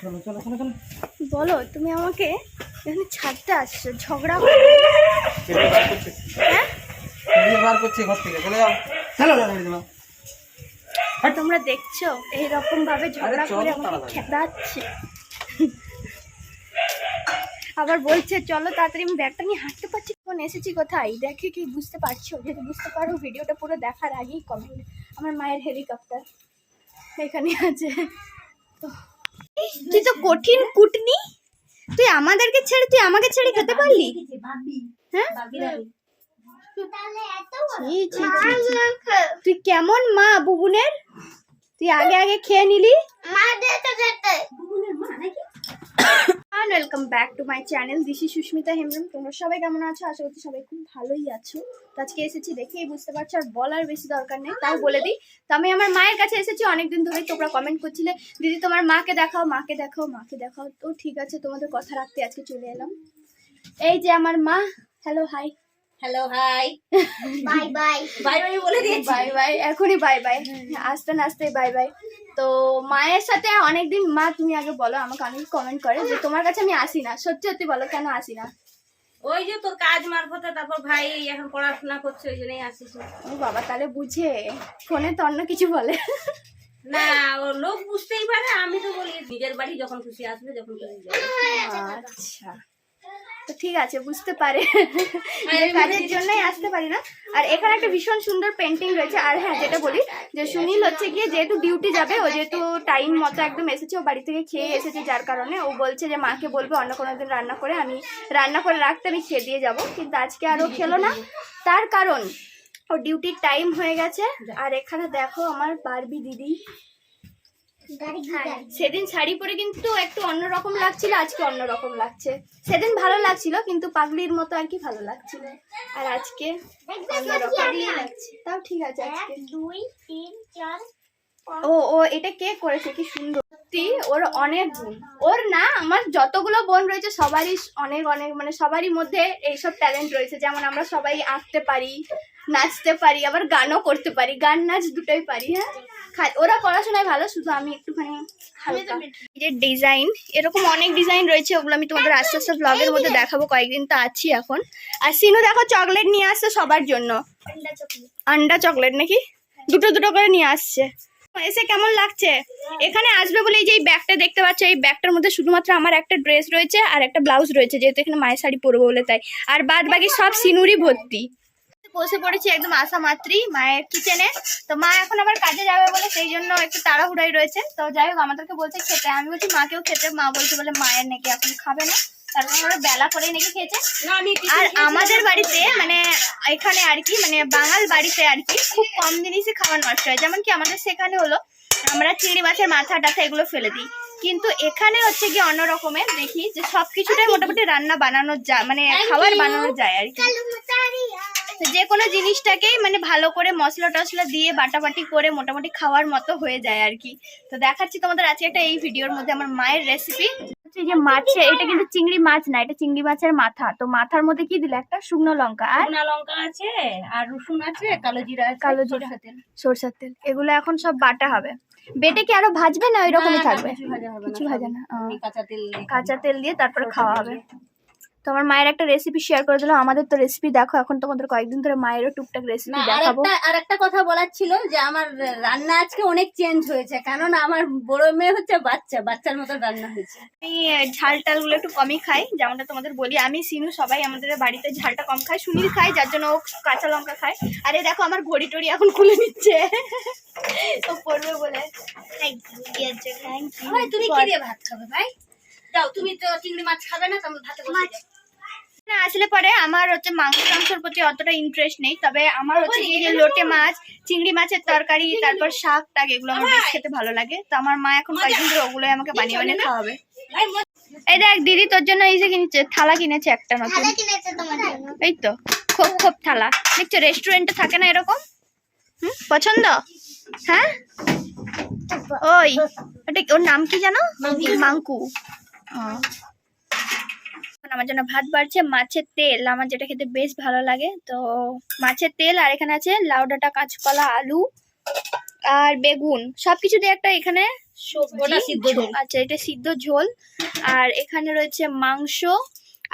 চলো চলো চলো চলো। বলো তুমি আমাকে এখানে ছাড়তে আসছো ঝগড়া হ্যাঁ? তোমরা দেখছ এইরকম ভাবে ঝগড়া করে আমাকে। খেদাচ্ছে। আবার বলছে চলো তাড়াতাড়ি আমি ব্যাগটা নিয়ে হাঁটতে পারছি কোন এসেছি কোথায়? দেখে কি বুঝতে পারছ? যদি বুঝতে পারো ভিডিওটা পুরো দেখার আগেই কমেন্ট আমার মায়ের হেলিকপ্টার এখানে আছে। তো তুই তো কঠিন কুটনি। তুই আমাদেরকে ছেড়ে, তুই আমাকে ছেড়ে খেতে পারলি? হ্যাঁ। তুই কেমন মা বুবুনের? তুই আগে আগে খেয়ে নিলি? And welcome back to my channel Dishi Susmita Hembram তোমরা সবাই কেমন আছো? আশা করছি সবাই খুব ভালোই আছো। আজকে এসেছি দেখেই বুঝতে পারছ, আর বলার বেশি দরকার নেই, তাও বলে দিই। তো আমি আমার মায়ের কাছে এসেছি অনেকদিন ধরেই, তোমরা কমেন্ট করছিলে, দিদি, তোমার মাকে দেখাও মাকে দেখাও মাকে দেখাও। তো ঠিক আছে, তোমাদের কথা রাখতে আজকে চলে এলাম। এই যে আমার মা। Hello hi hello hi bye bye bye bye বলে দিয়েছি। বাই বাই এখনই বাই বাই আস্তে না আস্তে বাই বাই তো মায়ের সাথে অনেকদিন মা তুমি আগে বলো আমাকে অনেক কমেন্ট করে যে তোমার কাছে আমি আসি না। সত্যি সত্যি বলো কেন আসি না? ওই যে তোর কাজ মারফতে তারপর ভাই এখন পড়াশোনা করছে ওই জন্যই আসিস ও বাবা তাহলে বুঝে। ফোনে তো অন্য কিছু বলে। না ও লোক বুঝতেই পারে আমি তো বলি নিজের বাড়ি যখন খুশি আসবে যখন খুশি আচ্ছা। তো ঠিক আছে বুঝতে পারে। কাজের জন্যই আসতে পারি না। আর এখানে একটা ভীষণ সুন্দর পেন্টিং রয়েছে। আর হ্যাঁ যেটা বলি যে সুনীল হচ্ছে গিয়ে যেহেতু ডিউটি যাবে ও যেহেতু টাইম মতো একদম এসেছে ও বাড়ি থেকে খেয়ে এসেছে যার কারণে। ও বলছে যে মাকে বলবে অন্য কোনো দিন রান্না করে আমি রান্না করে রাখতে আমি খেয়ে দিয়ে যাব। কিন্তু আজকে আর ও খেলো না। তার কারণ ও ডিউটির টাইম হয়ে গেছে। আর এখানে দেখো আমার বারবি দিদি। সেদিন শাড়ি পরে কিন্তু একটু অন্যরকম লাগছিল আজকে অন্যরকম লাগছে। সেদিন ভালো লাগছিল কিন্তু পাগলির মতো আর কি ভালো লাগছিল। আর আজকে অন্যরকমই লাগছে। তাও ঠিক আছে আজকে। দুই তিন চার ও ও এটা কে করেছে? কি সুন্দর। সত্যি ওর অনেক গুণ। ওর না আমার যতগুলো বোন রয়েছে সবারই অনেক অনেক মানে সবারই মধ্যে এইসব ট্যালেন্ট রয়েছে। যেমন আমরা সবাই আঁকতে পারি নাচতে পারি আবার গানও করতে পারি। গান নাচ দুটোই পারি হ্যাঁ? ওরা পড়াশোনায় ভালো শুধু আমি একটুখানি যে ডিজাইন এরকম অনেক ডিজাইন রয়েছে ওগুলো আমি তোমাদের আস্তে আস্তে ব্লগের মধ্যে দেখাবো। কয়েকদিন তো আছি এখন। আর সিনু দেখো চকলেট নিয়ে আসছে সবার জন্য। আন্ডা চকলেট নাকি? দুটো দুটো করে নিয়ে আসছে। এসে কেমন লাগছে? এখানে আসবে বলে এই যে এই ব্যাগটা দেখতে পাচ্ছ, এই ব্যাগটার মধ্যে শুধুমাত্র আমার একটা ড্রেস রয়েছে আর একটা ব্লাউজ রয়েছে, যেহেতু এখানে মায়ের শাড়ি পরবো বলে তাই। আর বাদ বাকি সব সিনুরি ভর্তি। বসে পড়েছি একদম আসা মাত্রই মায়ের কিচেনে তো মা এখন আবার কাজে যাবে বলে সেই জন্য একটু তাড়াহুড়াই রয়েছে। তো যাই হোক, আমাদেরকে বলছে খেতে। আমি বলছি, মাকেও খেতে, মা বলছে বলে মায়ের নাকি এখন খাবে না। তারপর ওরা বেলা করে নাকি খেয়েছে। আর আমাদের বাড়িতে মানে এখানে আর কি মানে বাঙাল বাড়িতে আর কি খুব কম জিনিসই খাবার নষ্ট হয় যেমন কি আমাদের সেখানে হলো আমরা চিংড়ি মাছের মাথা টাথা এগুলো ফেলে দিই। কিন্তু এখানে হচ্ছে কি অন্য রকমের দেখি যে সব কিছুটাই মোটামুটি রান্না বানানো যায় মানে খাবার বানানো যায় আর কি। তো যে কোনো জিনিসটাকেই মানে ভালো করে মশলা টশলা দিয়ে বাটাবাটি করে মোটামুটি খাওয়ার মতো হয়ে যায় আর কি। তো দেখাচ্ছি তোমাদের আজকে একটা এই ভিডিওর মধ্যে আমার মায়ের রেসিপি হচ্ছে যে মাছে এটা কিন্তু চিংড়ি মাছ না এটা চিংড়ি মাছের মাথা। তো মাথার মধ্যে কি দিলে? একটা শুকনো লঙ্কা আর শুকনো লঙ্কা আছে আর রসুন আছে কালো জিরা আছে কালো জিরা। সরষের তেল। সরষের তেল। এগুলো এখন সব বাটা হবে। বেটে কি আরও ভাজবে না ওই রকমই থাকবে? কিছু ভাজা না, কাঁচা তেল দিয়ে কাঁচা তেল দিয়ে তারপরে খাওয়া হবে। আমার মায়ের একটা রেসিপি শেয়ার করে দিলাম আমাদের তো রেসিপি দেখো এখন তোমাদের কয়েকদিন ধরে মায়েরও টুকটাক রেসিপি আর দেখাবো। একটা আর একটা কথা বলার ছিল যে আমার রান্না আজকে অনেক চেঞ্জ হয়েছে কেননা আমার বড় মেয়ে হচ্ছে বাচ্চা বাচ্চার মতো রান্না হয়েছে। আমি ঝাল টালগুলো একটু কমই খাই যেমনটা তোমাদের বলি। আমি সিনু সবাই আমাদের বাড়িতে ঝালটা কম খাই সুনীল খাই যার জন্য ও কাঁচা লঙ্কা খায়। আরে দেখো আমার ঘড়ি টড়ি এখন খুলে নিচ্ছে। ও পড়বে বলে। থ্যাংক থ্যাংক ইউ ভাই তুমি কি দিয়ে ভাত খাবে ভাই? যাও তুমি তো চিংড়ি মাছ খাবে না তুমি ভাতে। না আসলে পরে আমার হচ্ছে মাংস টাংসের প্রতি অতটা ইন্টারেস্ট নেই তবে আমার হচ্ছে যে লোটে মাছ চিংড়ি মাছের তরকারি তারপর শাক টাক এগুলো আমার বেশ খেতে ভালো লাগে। তো আমার মা এখন কয়েকদিন ধরে ওগুলোই আমাকে বানিয়ে বানিয়ে খাওয়াবে। এই দেখ দিদি তোর জন্য এই যে কিনেছে থালা কিনেছে একটা নতুন। এই তো খোপ খোপ থালা। দেখছ রেস্টুরেন্টে থাকে না এরকম? হুম পছন্দ? হ্যাঁ? ওই ওটা ওর নাম কি জানো মাঙ্কু ও। এখন আমার জন্য ভাত বাড়ছে মাছের তেল। আমার যেটা খেতে বেশ ভালো লাগে। তো মাছের তেল আর এখানে আছে লাউ ডাঁটা কাঁচকলা আলু আর বেগুন। সবকিছু দিয়ে একটা এখানে আচ্ছা এটা সিদ্ধ ঝোল। আর এখানে রয়েছে মাংস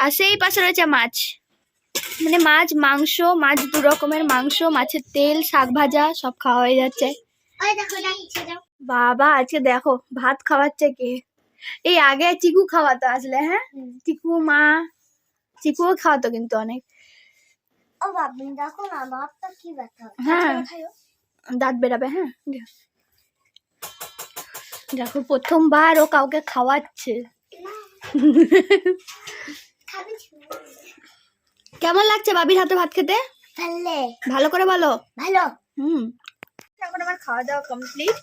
আর সেই পাশে রয়েছে মাছ। মানে মাছ মাংস মাছ দু রকমের মাংস মাছের তেল শাক ভাজা সব খাওয়া হয়ে যাচ্ছে। বাবা আজকে দেখো ভাত খাওয়াচ্ছে কে? এই আগে চিকু খাওয়াতো আসলে হ্যাঁ? চিকু মা চিকুও খাওয়াতো কিন্তু অনেক। ও বাবু দেখো না বাপটা কি ব্যথা হ্যাঁ। দাঁত বেরাবে হ্যাঁ? দেখো। প্রথমবার ও কাউকে খাওয়াচ্ছে। কেমন লাগছে বাবির হাতে ভাত খেতে? ভালো করে বলো। ভালো। হুম। এখন আমার খাওয়া দাওয়া কমপ্লিট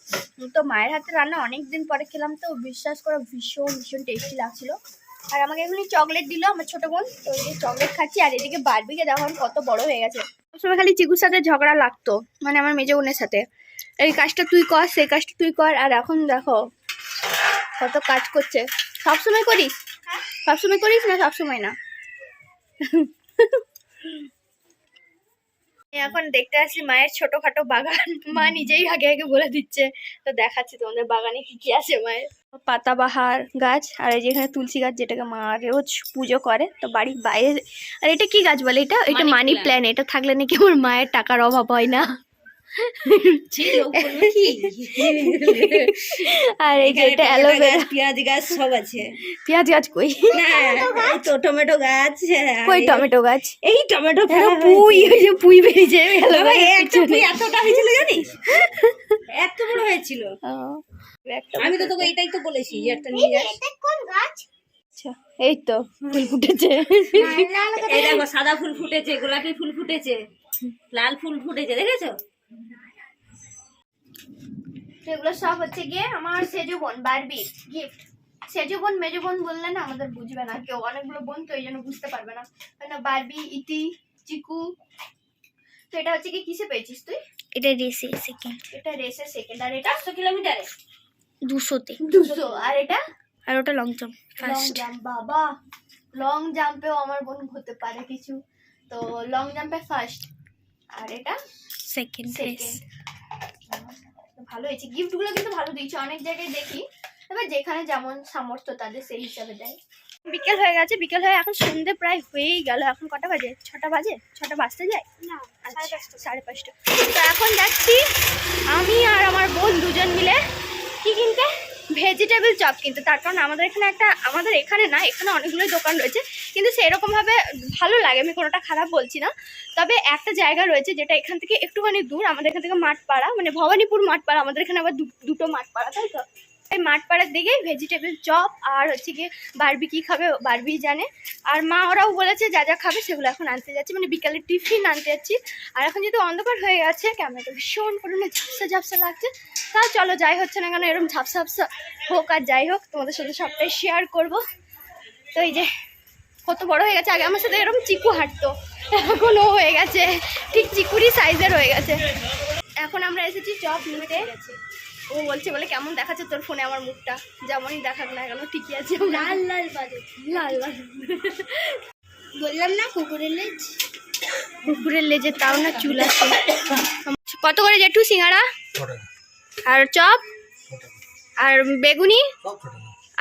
তো মায়ের হাতে রান্না অনেক দিন পরে খেলাম তো বিশ্বাস করো ভীষণ ভীষণ টেস্টি লাগছিল। আর আমাকে এখনই চকলেট দিল আমার ছোট বোন। তো এই চকলেট খাচ্ছি আর এদিকে বারবিকে দেখো কত বড় হয়ে গেছে। সবসময় খালি চিকুর সাথে ঝগড়া লাগতো মানে আমার মেজো বোনের সাথে। এই কাজটা তুই কর সেই কাজটা তুই কর আর এখন দেখো কত কাজ করছে। সবসময় করিস? সবসময় করিস না সবসময় না? এখন দেখতে আসছি মায়ের ছোটখাটো বাগান। মা নিজেই আগে আগে বলে দিচ্ছে। তো দেখাচ্ছি তোমাদের বাগানে কি কি আছে মায়ের। পাতাবাহার গাছ আর এই যেখানে তুলসী গাছ যেটাকে মা রোজ পুজো করে তো বাড়ির বাইরে আর এটা কি গাছ বলে এটা? এটা মানি. প্ল্যান এটা থাকলে নাকি আমার মায়ের টাকার অভাব হয় না? আর এই যে এটা অ্যালোভেরা। পেঁয়াজ গাছ সব আছে। পেঁয়াজ গাছ কই? না তো টমেটো গাছ। কই টমেটো গাছ? এই টমেটো ফেলা পুই ওই যে পুই বেরিয়েছে একটা। পুঁই এতটা হয়েছিল জানিস? এত বড় হয়েছিল। আমি তো তোকে এটাই তো বলেছি যে একটা নিয়ে যাস এটা কোন গাছ? আচ্ছা, এই তো ফুল ফুটেছে। এই দেখো সাদা ফুল ফুটেছে গোলাপি ফুল ফুটেছে লাল ফুল ফুটেছে দেখেছ? সেগুলো সব হচ্ছে গিয়ে আমার সেজু বোন বারবি গিফট সেজু বোন মেজু বোন বললে না আমাদের বুঝবে না কেউ। অনেকগুলো বোন তো এই জন্য বুঝতে পারবে না। কেন বারবি ইতি চিকু। তো এটা হচ্ছে কি কিসে পেয়েছিস তুই? এটা রেসে সেকেন্ড এটা রেসে সেকেন্ড আর এটা? চারশো কিলোমিটারে। দুশোতে। দুশো। আর এটা? আর ওটা long jump long first jump বাবা। লং জাম্পেও আমার বোন হতে পারে কিছু। তো লং জাম্পে ফার্স্ট আর এটা? সেকেন্ড ড্রেস ভালো হয়েছে। গিফটগুলো কিন্তু ভালো দিয়েছে অনেক জায়গায় দেখি। এবার যেখানে যেমন সামর্থ্য তাদের সেই হিসাবে দেয়। বিকেল হয়ে গেছে বিকেল হয়ে এখন সন্ধে প্রায় হয়েই গেল। এখন কটা বাজে? ছটা বাজে? ছটা বাজতে যায়? না আচ্ছা সাড়ে পাঁচটা। তো এখন যাচ্ছি আমি আর আমার বোন দুজন মিলে। কি কিনতে? ভেজিটেবল চপ কিন্তু, তার কারণ আমাদের এখানে একটা, আমাদের এখানে না, এখানে অনেকগুলোই দোকান রয়েছে, কিন্তু সেরকমভাবে ভালো লাগে, আমি কোনোটা খারাপ বলছি না। তবে একটা জায়গা রয়েছে যেটা এখান থেকে একটুখানি দূর, আমাদের এখান থেকে মাঠপাড়া মানে ভবানীপুর মাঠপাড়া, আমাদের এখানে আবার দুটো মাঠপাড়া, তাই তো? এই মাঠপাড়ার দিকেই ভেজিটেবল চপ আর হচ্ছে গিয়ে বারবি কি খাবে বারবি জানে। আর মা ওরাও বলেছে যা যা খাবে সেগুলো এখন আনতে যাচ্ছি। মানে বিকালে টিফিন আনতে যাচ্ছি। আর এখন যেহেতু অন্ধকার হয়ে গেছে ক্যামেরাটা ভীষণ পরিমাণে ঝাপসা ঝাপসা লাগছে। তাও চলো যাই হচ্ছে না কেন এরকম ঝাপসা ঝাপসা হোক আর যাই হোক, তোমাদের সাথে সবটাই শেয়ার করব। তো এই যে, কত বড় হয়ে গেছে। আগে আমার সাথে এরকম চিকু হাঁটতো এখনও হয়ে গেছে। ঠিক চিকুরই সাইজের হয়ে গেছে। এখন আমরা এসেছি চপ নিতে ও বলছে বলে কেমন দেখাচ্ছে তোর ফোনে আমার মুখটা? যেমনই দেখাক না কেন ঠিকই আছে লাল লাল বাজে লাল লাল বললাম না কুকুরের লেজ। কুকুরের লেজে তাও না চুল আছে। কত করে জেঠু সিঙ্গারা? আর চপ? আর বেগুনি?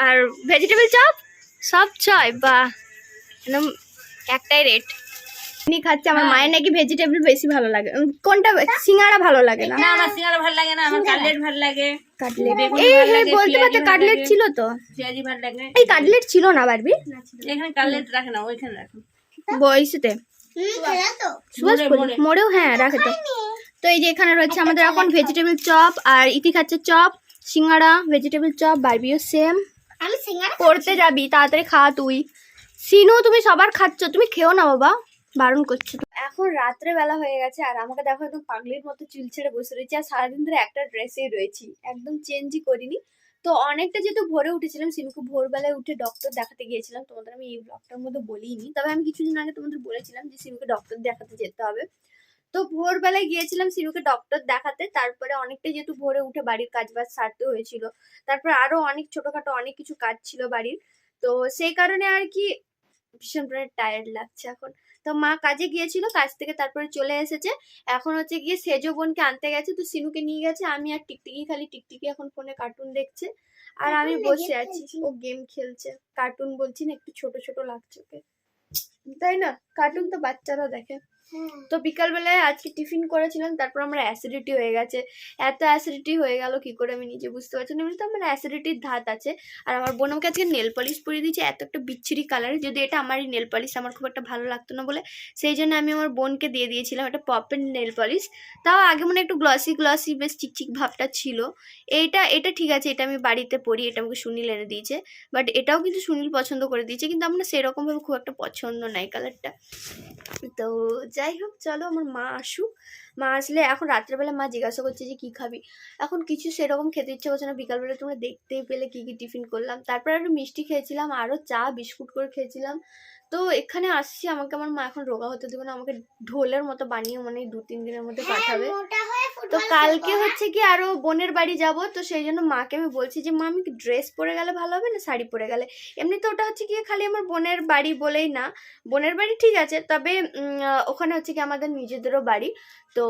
আর ভেজিটেবল চপ? সব ছয়? বা একদম একটাই রেট উনি খাচ্ছে আমার মায়ের নাকি ভেজিটেবল বেশি ভালো লাগে। কোনটা সিঙ্গারা ভালো লাগে না? না আমার সিঙ্গারা ভালো লাগে না আমার কাটলেট ভালো লাগে। কাটলেট। এই হ্যাঁ বলতে পারতে কাটলেট ছিল তো। পেঁয়াজি ভালো লাগে। এই কাটলেট ছিল না বারবি? এখানে কাটলেট রাখে না ওইখানে রাখে। মোড়েও হ্যাঁ রাখে তো। তো এই যে এখানে রয়েছে আমাদের এখন ভেজিটেবল চপ আর ইতি খাচ্ছে চপ সিঙ্গারা ভেজিটেবল চপ বারবিও সেম আমি সিঙ্গারা পড়তে যাবি তাড়াতাড়ি খা তুই। সিনু তুমি সবার খাচ্ছ তুমি খেও না বাবা। বারণ করছ। এখন রাত্রে বেলা হয়ে গেছে আর আমাকে দেখো একদম পাগলির মতো চুল ছেড়ে বসে রয়েছি আর সারাদিন ধরে একটা ড্রেসেই রয়েছি। একদম চেঞ্জই করিনি। তো অনেকটা যেহেতু ভোরে উঠেছিলাম, সিনুকে ভোরবেলায় উঠে ডক্টর দেখাতে গিয়েছিলাম। তোমাদের আমি এই ব্লগটার মধ্যে বলিনি। তবে আমি কিছুদিন আগে তোমাদের বলেছিলাম যে সিনুকে ডক্টর দেখাতে যেতে হবে। তো ভোরবেলায় গিয়েছিলাম সিনুকে ডক্টর দেখাতে। তারপরে অনেকটা যেহেতু ভোরে উঠে বাড়ির কাজ বাজ সারতে হয়েছিল। তারপর আরও অনেক ছোটখাটো অনেক কিছু কাজ ছিল বাড়ির। তো সেই কারণে আর কি ভীষণ টায়ার্ড লাগছে এখন। তো মা কাজে গিয়েছিল কাজ থেকে তারপরে চলে এসেছে। এখন হচ্ছে গিয়ে সেজো বোনকে আনতে গেছে তো সিনুকে নিয়ে গেছে। আমি আর টিকটিকি খালি টিকটিকি এখন ফোনে কার্টুন দেখছে। আর আমি বসে আছি ও গেম খেলছে। কার্টুন বলছি না একটু ছোট ছোট লাগছে ওকে। তাই না? কার্টুন তো বাচ্চারা দেখে। তো বিকালবেলায় আজকে টিফিন করেছিলাম, তারপর আমার অ্যাসিডিটি হয়ে গেছে। এত অ্যাসিডিটি হয়ে গেল, কি করে আমি নিজে বুঝতে পারছি না। এমনিতে আমার অ্যাসিডিটির ধাত আছে। আর আমার বোন আমাকে আজকে নেল পলিশ পরিয়ে দিয়েছে, এত একটা বিচ্ছিরি কালার যদি এটা আমারই নেল পলিশ আমার খুব একটা ভালো লাগতো না বলে। সেই জন্য আমি আমার বোনকে দিয়ে দিয়েছিলাম একটা পপের নেল পলিশ তাও আগে মনে একটু গ্লসি গ্লসি বেশ চিকচিক ভাবটা ছিল। এইটা এটা ঠিক আছে, এটা আমি বাড়িতে পরি, এটা আমাকে সুনীল এনে দিয়েছে। বাট এটাও কিন্তু সুনীল পছন্দ করে দিয়েছে, কিন্তু আমার সেরকমভাবে খুব একটা পছন্দ নাই কালারটা তো যাই হোক, চলো আমার মা আসুক। মা আসলে এখন রাত্রেবেলা মা জিজ্ঞাসা করছে যে কী খাবি? এখন কিছু সেরকম খেতে ইচ্ছে করছে না। বিকালবেলা তোমরা দেখতেই পেলে কী কী টিফিন করলাম। তারপর আরও মিষ্টি খেয়েছিলাম আরও চা, বিস্কুট করে খেয়েছিলাম। তো এখানে আসছি আমাকে আমার মা এখন রোগা হতে দেবে না আমাকে ঢোলের মতো বানিয়ে মানে দু তিন দিনের মধ্যে পাঠাবে। মোটা তো কালকে হচ্ছে কি আরও বোনের বাড়ি যাব তো সেই জন্য মাকে আমি বলছি যে মা আমি ড্রেস পরে গেলে ভালো হবে না শাড়ি পরে গেলে? এমনিতে ওটা হচ্ছে কি খালি আমার বোনের বাড়ি বলেই না। বোনের বাড়ি ঠিক আছে তবে ওখানে হচ্ছে কি আমাদের নিজেদেরও বাড়ি। তো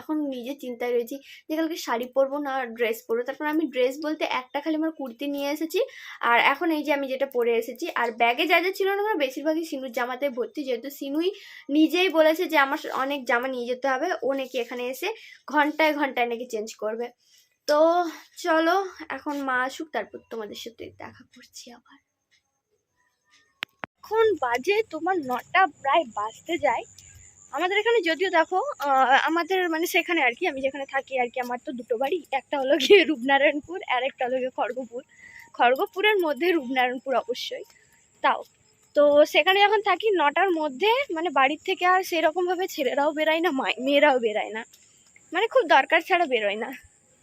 এখন নিজে চিন্তায় রয়েছি যে কালকে শাড়ি পরবো না ড্রেস পরবো। তারপর আমি ড্রেস বলতে একটা খালি আমার কুর্তি নিয়ে এসেছি। আর এখন এই যে আমি যেটা পরে এসেছি, আর ব্যাগে যা যা ছিল না আমার বেশিরভাগই সিনুর জামাতে ভর্তি। যেহেতু সিনুই নিজেই বলেছে যে আমার অনেক জামা নিয়ে যেতে হবে, ও নাকি এখানে এসে ঘন্টায় ঘন্টায় নাকি চেঞ্জ করবে। তো চলো, এখন মা আসুক, তারপর তোমাদের সাথে দেখা করছি আবার। এখন বাজে তোমার নটা, প্রায় বাজতে যায়। আমাদের এখানে যদিও দেখো আমাদের মানে সেখানে আর কি, আমি যেখানে থাকি আর কি, আমার তো দুটো বাড়ি। একটা হলো গিয়ে রূপনারায়ণপুর, আর একটা হলো গিয়ে খড়গপুর। খড়গপুরের মধ্যে রূপনারায়ণপুর অবশ্যই, তাও। তো সেখানে যখন থাকি, নটার মধ্যে মানে বাড়ির থেকে আর সেরকমভাবে ছেলেরাও বেরোয় না মেয়েরাও বেরোয় না। মানে খুব দরকার ছাড়া বেরোয় না।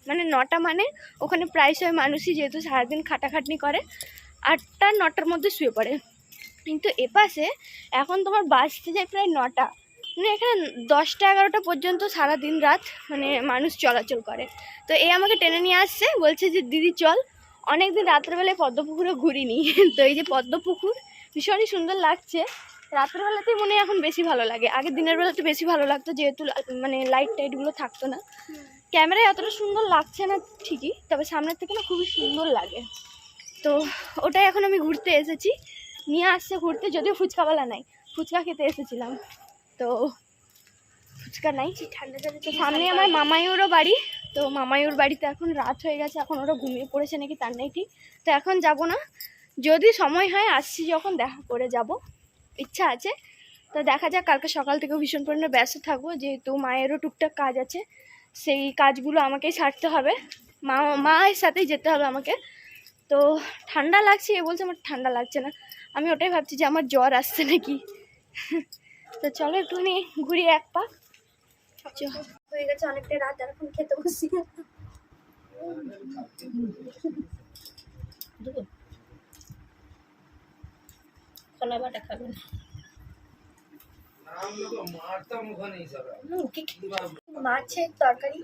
মানে নটা মানে ওখানে প্রায়শই মানুষই যেহেতু সারাদিন খাটাখাটনি করে, আটটা, নটার মধ্যে শুয়ে পড়ে। কিন্তু এপাশে এখন তোমার বাজতে যায় প্রায় নটা। মানে এখানে দশটা এগারোটা পর্যন্ত সারা দিন রাত মানে মানুষ চলাচল করে। তো এ আমাকে টেনে নিয়ে আসছে, বলছে যে, দিদি, চল। অনেক দিন রাত্রেবেলায় পদ্মপুকুরে ঘুরিনি। তো এই যে পদ্মপুকুর, ভীষণই সুন্দর লাগছে। রাত্রেবেলাতেই মনে হয় এখন বেশি ভালো লাগে। আগে দিনের বেলাতে বেশি ভালো লাগতো, যেহেতু মানে লাইট টাইটগুলো থাকতো না। ক্যামেরায় অতটা সুন্দর লাগছে না ঠিকই, তবে সামনের থেকে না খুবই সুন্দর লাগে। তো ওটাই এখন আমি ঘুরতে এসেছি। নিয়ে আসছে ঘুরতে, যদিও ফুচকাওয়ালা নাই, ফুচকা খেতে এসেছিলাম। তো ফুচকা নাই ঠান্ডা তো সামনে আমার মামাইউরও বাড়ি। তো মামাইউর বাড়িতে এখন রাত হয়ে গেছে এখন ওরা ঘুমিয়ে পড়েছে নাকি তার নেই ঠিক। তো এখন যাব না যদি সময় হয় আসছি যখন দেখা করে যাব ইচ্ছা আছে। তো দেখা যাক কালকে সকাল থেকেও ভীষণ পরিমাণে ব্যস্ত থাকব যেহেতু মায়েরও টুকটাক কাজ আছে সেই কাজগুলো আমাকেই সারতে হবে। মা মায়ের সাথেই যেতে হবে আমাকে। তো ঠান্ডা লাগছে এ বলছে আমার ঠান্ডা লাগছে না। আমি ওটাই ভাবছি যে আমার জ্বর আসছে নাকি। তো চলো একটুখানি ঘুরি এক পা। হয়ে গেছে অনেকটা রাত, আর এখন খেতে বসি কলা বাটা খাবেন মাছের তরকারি,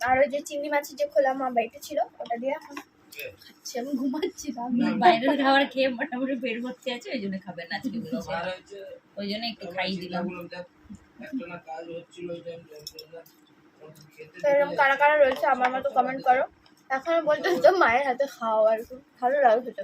আর ওই যে চিংড়ি মাছের যে খোলা মা বাড়িতে ছিল, ওটা দিয়ে এখন খাচ্ছি আমি ঘুমাচ্ছি বাইরের খাবার খেয়ে মোটামুটি পেট ভর্তি আছে ওই জন্য খাবেন না আজকে ওই জন্য একটু খাইয়ে দিলাম। তো এরকম কারা কারা রয়েছে আমার মতো কমেন্ট করো। এখন বলতে তো মায়ের হাতে খাওয়া আর কি ভালো লাগে সেটা